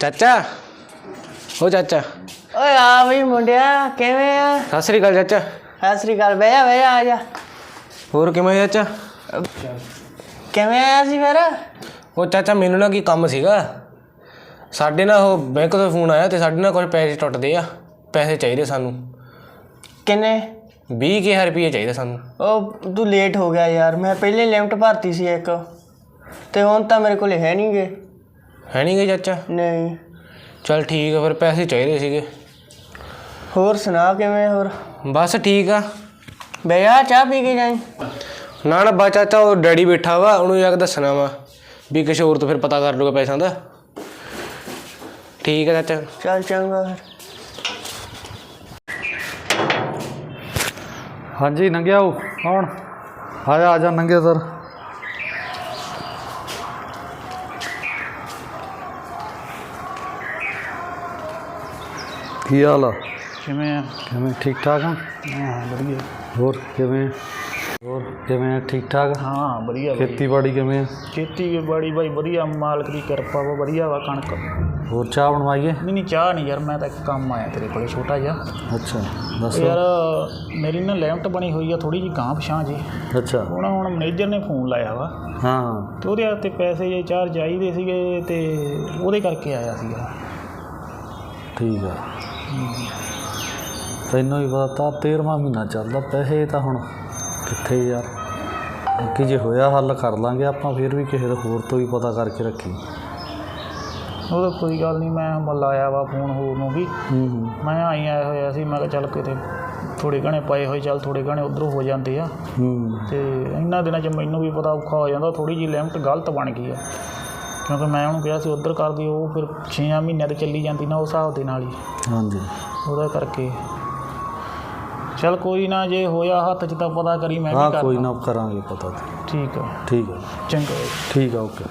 ਚਾਚਾ। ਹੋ ਚਾਚਾ। ਓਏ ਆ ਵੀ ਮੁੰਡਿਆ ਕਿਵੇਂ ਆ? ਸਤਿ ਸ੍ਰੀ ਅਕਾਲ ਚਾਚਾ। ਸਤਿ ਸ੍ਰੀ ਅਕਾਲ ਬਹਿ ਜਾ ਬਹਿ ਜਾ ਆ ਜਾ। ਹੋਰ ਕਿਵੇਂ ਚਾਚਾ? ਕਿਵੇਂ ਆਇਆ ਸੀ ਫਿਰ? ਉਹ ਚਾਚਾ ਮੈਨੂੰ ਨਾ ਕੀ ਕੰਮ ਸੀਗਾ। ਸਾਡੇ ਨਾਲ ਉਹ ਬੈਂਕ ਤੋਂ ਫੋਨ ਆਇਆ ਤੇ ਸਾਡੇ ਨਾਲ ਕੁਝ ਪੈਸੇ ਟੁੱਟਦੇ ਆ। ਪੈਸੇ ਚਾਹੀਦੇ ਸਾਨੂੰ। ਕਿੰਨੇ? 20000 ਰੁਪਏ ਚਾਹੀਦੇ ਸਾਨੂੰ। ਉਹ ਤੂੰ ਲੇਟ ਹੋ ਗਿਆ ਯਾਰ। ਮੈਂ ਪਹਿਲੇ ਲਿਮਟ ਭਰਤੀ ਸੀ ਇੱਕ। ਤੇ ਹੁਣ ਤਾਂ ਮੇਰੇ ਕੋਲ ਹੈ ਨਹੀਂਗੇ ਹੈ ਨਹੀਂ ਗਏ ਚਾਚਾ? ਨਹੀਂ। ਚਲ ਠੀਕ ਆ ਫਿਰ ਪੈਸੇ ਚਾਹੀਦੇ ਸੀਗੇ। ਹੋਰ ਸੁਣਾ ਕਿਵੇਂ ਹੋਰ? ਬਸ ਠੀਕ ਆ। ਬਹਿ ਜਾ ਚਾਹ ਪੀ ਕੇ ਜਾਈ। ਨਾ ਨਾ ਬਾ ਚਾਚਾ ਉਹ ਡੈਡੀ ਬੈਠਾ ਵਾ ਉਹਨੂੰ ਜਾ ਕੇ ਦੱਸਣਾ ਵਾ ਵੀ ਕਿਸੇ ਹੋਰ ਤੋਂ ਫਿਰ ਪਤਾ ਕਰ ਲੂਗਾ ਪੈਸਿਆਂ ਦਾ। ਠੀਕ ਆ ਚਾਚਾ। ਚੱਲ ਚੰਗਾ ਫਿਰ। ਹਾਂਜੀ ਨੰਗਿਆ ਉਹ ਕੌਣ? ਆ ਜਾ ਆ ਜਾ ਨੰਗੇ ਸਰ। ਕੀ ਹਾਲ ਆ? ਕਿਵੇਂ ਆ? ਕਿਵੇਂ ਠੀਕ ਠਾਕ ਆ? ਹਾਂ ਵਧੀਆ। ਹੋਰ ਕਿਵੇਂ? ਹੋਰ ਕਿਵੇਂ ਆ? ਠੀਕ ਠਾਕ ਹਾਂ ਵਧੀਆ। ਖੇਤੀਬਾੜੀ ਕਿਵੇਂ ਆ? ਖੇਤੀ ਬਾੜੀ ਬਾਈ ਵਧੀਆ ਮਾਲਕ ਦੀ ਕਿਰਪਾ ਵਾ ਵਧੀਆ ਵਾ ਕਣਕ। ਨਹੀਂ ਹੋਰ ਚਾਹ ਬਣਵਾਈਏ? ਨਹੀਂ ਚਾਹ ਨਹੀਂ ਯਾਰ ਮੈਂ ਤਾਂ ਇੱਕ ਕੰਮ ਆਇਆ ਤੇਰੇ ਕੋਲੇ ਛੋਟਾ ਜਿਹਾ। ਅੱਛਾ ਉਹ ਦੱਸੋ। ਯਾਰ ਮੇਰੀ ਨਾ ਲੈਮਟ ਬਣੀ ਹੋਈ ਆ ਥੋੜੀ ਜੀ ਗਾਂ ਪਛਾਂ ਜੀ ਅੱਛਾ। ਹੁਣ ਹੁਣ ਮੈਨੇਜਰ ਨੇ ਫੋਨ ਲਾਇਆ ਵਾ। ਹਾਂ। ਤੇ ਉਹਦੇ ਹੱਥੇ ਪੈਸੇ ਜੇ ਚਾਰ ਚਾਹੀਦੇ ਸੀਗੇ ਤੇ ਉਹਦੇ ਕਰਕੇ ਆਇਆ ਸੀਗਾ। ਠੀਕ ਆ। ਤੈਨੂੰ ਵੀ ਪਤਾ ਤਾਂ 13ਵਾਂ ਮਹੀਨਾ ਚੱਲਦਾ ਪੈਸੇ ਤਾਂ ਹੁਣ ਕਿੱਥੇ ਯਾਰ? ਕਿ ਜੇ ਹੋਇਆ ਹੱਲ ਕਰ ਲਾਂਗੇ ਆਪਾਂ ਫਿਰ ਵੀ ਕਿਸੇ ਦੇ ਹੋਰ ਤੋਂ ਵੀ ਪਤਾ ਕਰਕੇ ਰੱਖੀ। ਉਹਦਾ ਕੋਈ ਗੱਲ ਨਹੀਂ ਮੈਂ ਹੁਣ ਲਾਇਆ ਵਾ ਫੋਨ ਹੋਰ ਨੂੰ ਵੀ। ਹੂੰ ਹੂੰ। ਮੈਂ ਆਈ ਆਇਆ ਹੋਇਆ ਸੀ ਮੈਂ ਕਿਹਾ ਚੱਲ ਕਿਤੇ ਥੋੜੇ ਘਣੇ ਪਏ ਹੋਏ ਚੱਲ ਥੋੜੇ ਘਣੇ ਉਧਰੋਂ ਹੋ ਜਾਂਦੇ ਆ। ਹੂੰ। ਤੇ ਇਹਨਾਂ ਦਿਨਾਂ 'ਚ ਮੈਨੂੰ ਵੀ ਪਤਾ ਔਖਾ ਹੋ ਜਾਂਦਾ ਥੋੜੀ ਜਿਹੀ ਲਿਮਟ ਗਲਤ ਬਣ ਗਈ ਆ। ਕਿਉਂਕਿ ਮੈਂ ਉਹਨੂੰ ਕਿਹਾ ਸੀ ਉਧਰ ਕਰ ਦਿਓ। ਉਹ ਫਿਰ 6 ਮਹੀਨਿਆਂ ਤੇ ਚੱਲੀ ਜਾਂਦੀ ਨਾ ਉਸ ਹਿਸਾਬ ਦੇ ਨਾਲ ਹੀ। ਹਾਂਜੀ। ਉਹਦਾ ਕਰਕੇ। ਚਲ ਕੋਈ ਨਾ ਜੇ ਹੋਇਆ ਹੱਥ 'ਚ ਤਾਂ ਪਤਾ ਕਰੀ ਮੈਂ ਹਾਂ ਵੀ ਕੋਈ ਕਰਦਾ ਨਾ ਕਰਾਂਗੇ ਪਤਾ। ਤੇ। ਠੀਕ ਆ। ਠੀਕ ਹੈ ਚੰਗਾ। ਠੀਕ ਆ ਓਕੇ।